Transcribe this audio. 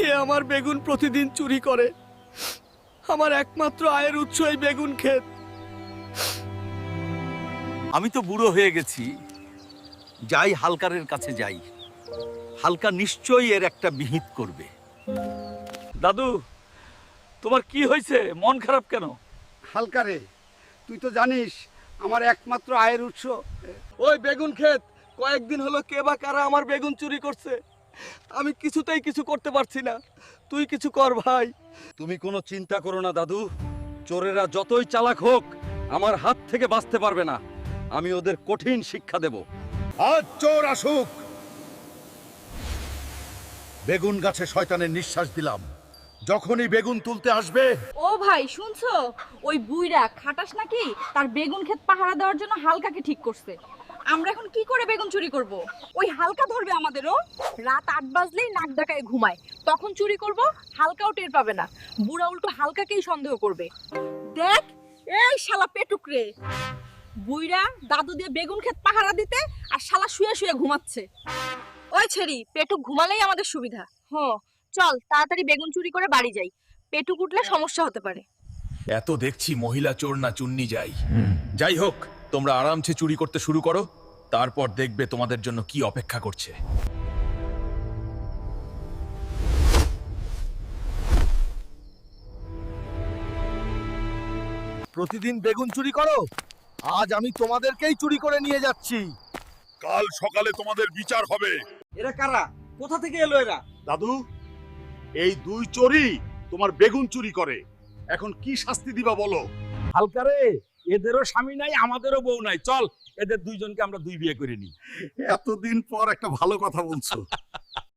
কে আমার বেগুন প্রতিদিন চুরি করে? আমার একমাত্র আয়ের উৎস এই বেগুন ক্ষেত। আমি তো বুড়ো হয়ে গেছি। যাই হালকারের কাছে যাই। হালকা নিশ্চয়ই এর একটা বিহিত করবে। দাদু তোমার কি হয়েছে? মন খারাপ কেন? হালকারে তুই তো জানিস আমার একমাত্র আয়ের উৎস। ওই বেগুন ক্ষেত কয়েকদিন হলো কে বা কারা আমার বেগুন চুরি করছে? আমি কিছুতেই কিছু করতে পারছি না। তুই কিছু কর ভাই। তুমি কোনো চিন্তা করো না দাদু। চোরেরা যতই চালাক হোক আমার হাত থেকে বাঁচতে পারবে না। আমি ওদের কঠিন শিক্ষা দেব। আজ চোর আসুক। বেগুন গাছে শয়তানের নিঃশ্বাস দিলাম। যখনই বেগুন তুলতে আসবে ও ভাই শুনছো? ওই বুইরা খাটাস নাকি? তার বেগুন ক্ষেত পাহারা দেওয়ার জন্য হালকাকে ঠিক করছে। আমরা এখন কি করে বেগুন চুরি করব? ওই হালকা ধরবে আমাদেরও। রাত আট বাজলেই নাক ডাকায় ঘুমায়। তখন চুরি করব হালকাও টের পাবে না। বুড়া উল্টো হালকাকেই সন্দেহ করবে। দেখ এই শালা পেটুক রে। বুইরা দাদু দিয়ে বেগুন ক্ষেত পাহারা দিতে আর শালা শুয়ে শুয়ে ঘুমাচ্ছে। ওই ছেড়ি পেটুক ঘুমালেই আমাদের সুবিধা। হ চল তাড়াতাড়ি বেগুন চুরি করে বাড়ি যাই। পেটুক উঠলে সমস্যা হতে পারে। এত দেখছি মহিলা চোর না চুন্নি যাই। যাই হোক তোমরা আরামসে চুরি করতে শুরু করো। তারপর দেখবে তোমাদের জন্য কি অপেক্ষা করছে। প্রতিদিন বেগুন চুরি করো? আজ আমি তোমাদেরকেই চুরি করে নিয়ে যাচ্ছি। কাল সকালে তোমাদের বিচার হবে। এরা কারা? কোথা থেকে এলো এরা? দাদু এই দুই চোরই তোমার বেগুন চুরি করে। এখন কি শাস্তি দিবা বলো? হালকা রে! এদেরও স্বামী নাই, আমাদেরও বউ নাই। চল, এদের দুইজনকে আমরা দুই বিয়ে করে নিই। এতদিন পর একটা ভালো কথা বলছো।